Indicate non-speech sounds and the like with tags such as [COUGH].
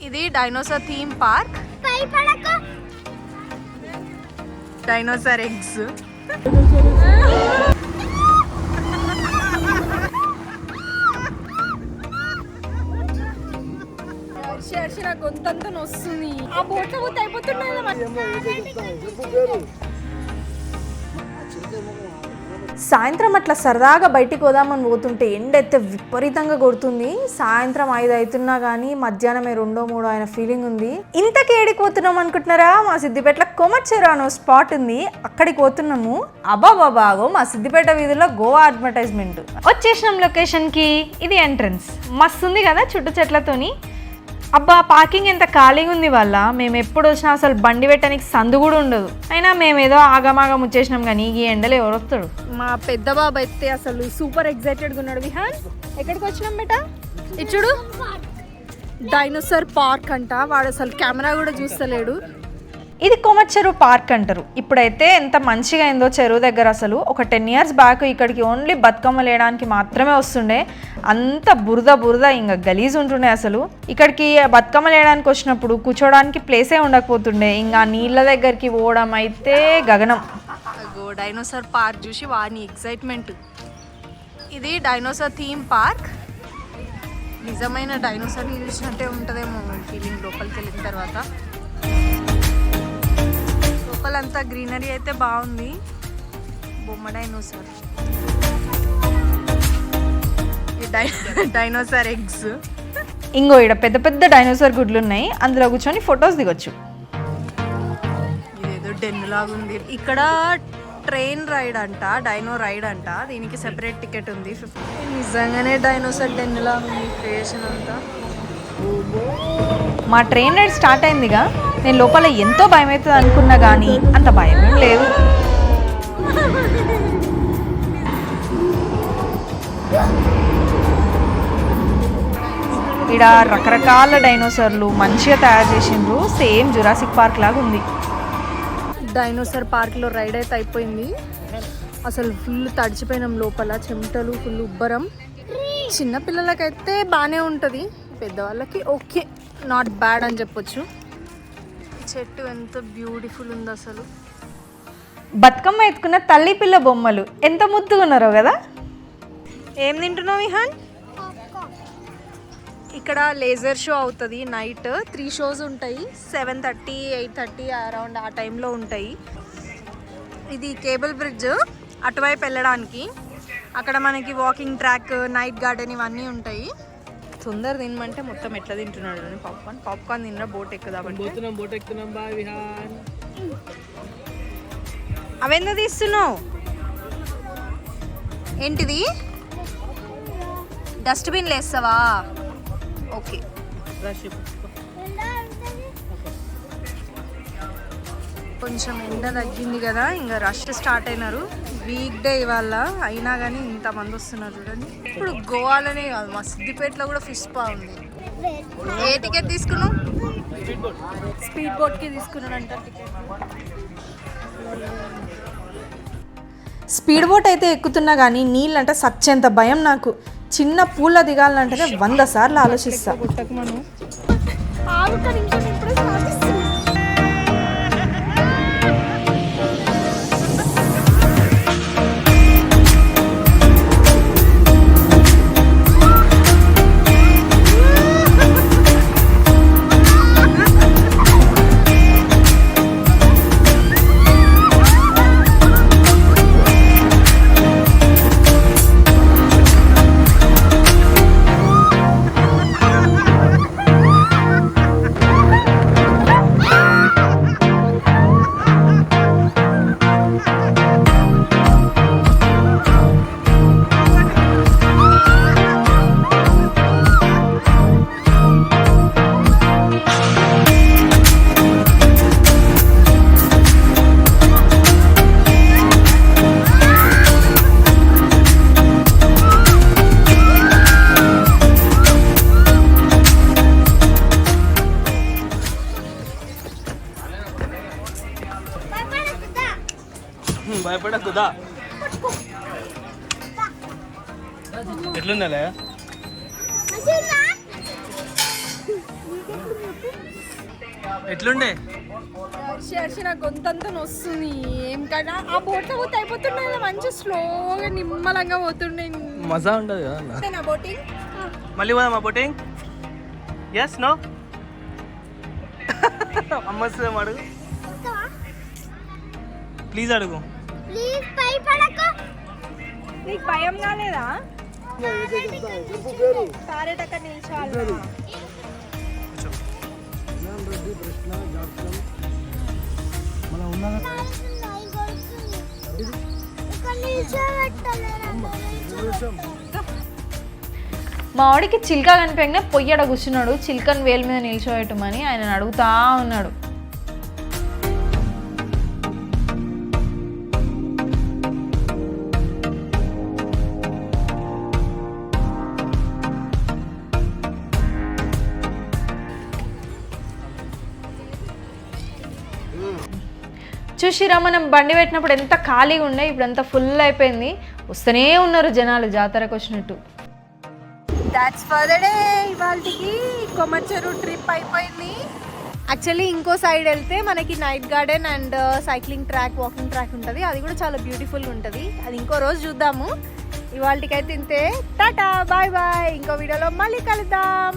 ఇది dinosaur theme park dinosaur eggs నాకు గొంతంతా వస్తుంది ఆ బోట్లో పోతే అయిపోతున్నాయి సాయంత్రం అట్లా సరదాగా బయటికి పోదామని పోతుంటే ఎండ అయితే విపరీతంగా కొడుతుంది. సాయంత్రం ఐదు అవుతున్నా కానీ మధ్యాహ్నమే రెండో మూడో అయిన ఫీలింగ్ ఉంది. ఇంతకి ఏడికి పోతున్నాం అనుకుంటున్నారా? మా సిద్దిపేటలో కొమచ్చెరు అనే స్పాట్ ఉంది. అక్కడికి పోతున్నాము. అబాబాబాగో మా సిద్దిపేట వీధిలో గోవా అడ్వర్టైజ్మెంట్ వచ్చేసినాం లొకేషన్కి ఇది ఎంట్రన్స్ మస్తు ఉంది కదా చుట్టూ చెట్లతోని. అబ్బా పార్కింగ్ ఎంత ఖాళీగా ఉంది వల్ల. మేము ఎప్పుడు వచ్చినా అసలు బండి పెట్టడానికి సందు కూడా ఉండదు. అయినా మేము ఏదో ఆగమాగం వచ్చేసినాం కానీ ఈ ఎండలు ఎవరు వస్తాడు మా పెద్ద బాబు అయితే అసలు సూపర్ ఎగ్జైటెడ్గా ఉన్నాడు. విహాన్ ఎక్కడికి వచ్చినాం బేట? ఇచ్చుడు డైనోసార్ పార్క్ అంట. వాడు అసలు కెమెరా కూడా చూస్తలేడు. ఇది కొమచ్చెరువు పార్క్ అంటారు. ఇప్పుడైతే ఎంత మంచిగా అయిందో చెరువు దగ్గర అసలు. ఒక టెన్ ఇయర్స్ బ్యాక్ ఇక్కడికి ఓన్లీ బతుకమ్మ లేయడానికి మాత్రమే వస్తుండే. అంత బురద బురద ఇంకా గలీజ్ ఉంటుండే అసలు. ఇక్కడికి బతుకమ్మ లేయడానికి వచ్చినప్పుడు కూర్చోడానికి ప్లేసే ఉండకపోతుండే. ఇంకా నీళ్ళ దగ్గరికి పోవడం అయితే గగనం. డైనోసార్ పార్క్ చూసి వాడిని ఎక్సైట్మెంట్ ఇది డైనోసార్ థీమ్ పార్క్ నిజమైన డైనోసార్ని చూసినట్టే ఉంటుందేమో ఫీలింగ్ లోపలికి వెళ్ళిన తర్వాత. లోపలంతా గ్రీనరీ అయితే బాగుంది. బొమ్మ డైనోసార్ ఈ డై డైనోసార్ ఎగ్స్. ఇంకో ఇక్కడ పెద్ద పెద్ద డైనోసార్ గుడ్లు ఉన్నాయి అందులో కూర్చొని ఫొటోస్ దిగొచ్చు. ఇదేదో డెన్ లాగా ఉంది ఇక్కడ ట్రైన్ రైడ్ అంట డైనో రైడ్ అంట. దీనికి సెపరేట్ టికెట్ ఉంది. నిజంగానే డైనోసార్ డెన్ లాగా ఉంది క్రియేషన్ అంతా. మా ట్రైన్ రైడ్ స్టార్ట్ అయిందిగా. నేను లోపల ఎంతో భయం అవుతుంది అనుకున్నా కానీ అంత భయం ఏం లేదు. ఇక్కడ రకరకాల డైనోసార్లు మంచిగా తయారు చేసిండ్రు. సేమ్ జురాసిక్ పార్క్ లాగా ఉంది. డైనోసార్ పార్క్లో రైడ్ అయితే అయిపోయింది. అసలు ఫుల్ తడిచిపోయినాం లోపల. చెమటలు ఫుల్ ఉబ్బరం. చిన్న పిల్లలకైతే బాగానే ఉంటుంది. పెద్దవాళ్ళకి ఓకే. నాట్ బ్యాడ్ అని చెప్పొచ్చు. చెట్టు ఎంత బ్యూటిఫుల్ ఉంది అసలు. బతుకమ్మ ఎత్తుకున్న తల్లి పిల్ల బొమ్మలు. ఎంత ముద్దుగా ఉన్నారో కదా? ఏం తింటున్నావు విహాన్ ఇక్కడ లేజర్ షో అవుతుంది నైట్. త్రీ షోస్ ఉంటాయి. Seven thirty eight thirty around ఆ టైంలో ఉంటాయి. ఇది కేబుల్ బ్రిడ్జ్ అటువైపు వెళ్ళడానికి. అక్కడ మనకి వాకింగ్ ట్రాక్ నైట్ గార్డెన్ ఇవన్నీ ఉంటాయి. తొందర తినమంటే మొత్తం ఎట్లా తింటున్నాడు పాప్కార్న్. పాప్కార్న్ తిన్నా బోట్ పోతున్నాం బోట్ ఎక్కుతున్నాం బాయ్ విహాన్. అవెందుకు తీస్తున్నావు? ఏంటిది? డస్ట్బిన్ వేస్తావా ఓకే. కొంచెం ఎండ తగ్గింది కదా ఇంకా రష్ స్టార్ట్ అయినారు. వీక్ డే ఇవాళ అయినా కానీ ఇంతమంది వస్తున్నారు చూడండి. ఇప్పుడు గోవాలోనే కాదు మా సిద్దిపేటలో కూడా ఫిష్ పా ఉంది. ఏ టికెట్ తీసుకున్నావు? స్పీడ్ బోట్కి తీసుకున్నాడంట టికెట్ స్పీడ్ బోట్ అయితే ఎక్కుతున్నా కానీ నీళ్ళంటే సచ్చేంత భయం నాకు. చిన్న పూల దిగాలంటేనే వంద సార్లు ఆలోచిస్తా. భయపడకుదా ఎట్లుండాలే ఎట్లుండే? శర్షి నా గొంతంతా వస్తుంది ఏం కదా? ఆ బోట్లో పోతే అయిపోతుండే కదా మంచి స్లోగా నిమ్మలంగా పోతుండే. మజా ఉండదు కదా. నా బోటింగ్? మళ్ళీ పోదామా బోటింగ్? ఎస్ నో [LAUGHS] అమ్మ వస్తుంది అడుగు. ప్లీజ్ అడుగు. నీకు భయం కాలేదా? నిల్చోవాలి. మా వాడికి చిల్క కనిపించగానే పొయ్యడ కూర్చున్నాడు. చిల్కని వేలు మీద నిల్చోబెట్టమని ఆయన అడుగుతా ఉన్నాడు. చూసిరా మనం బండి పెట్టినప్పుడు ఎంత ఖాళీగా ఉండే ఇప్పుడు అంత ఫుల్ అయిపోయింది. వస్తూనే ఉన్నారు జనాలు జాతరకు వచ్చినట్టు. దాట్స్ ఫర్ డే ఇవాళకి కొమ్మచెరు ట్రిప్ అయిపోయింది. యాక్చువల్లీ ఇంకో సైడ్ వెళ్తే మనకి night garden and cycling track walking track ఉంటుంది. అది కూడా చాలా బ్యూటిఫుల్ ఉంటుంది. అది ఇంకో రోజు చూద్దాము. ఇవాళకైతే ఇంతే. టాటా బాయ్ బాయ్ ఇంకో వీడియోలో మళ్ళీ కలుద్దాం.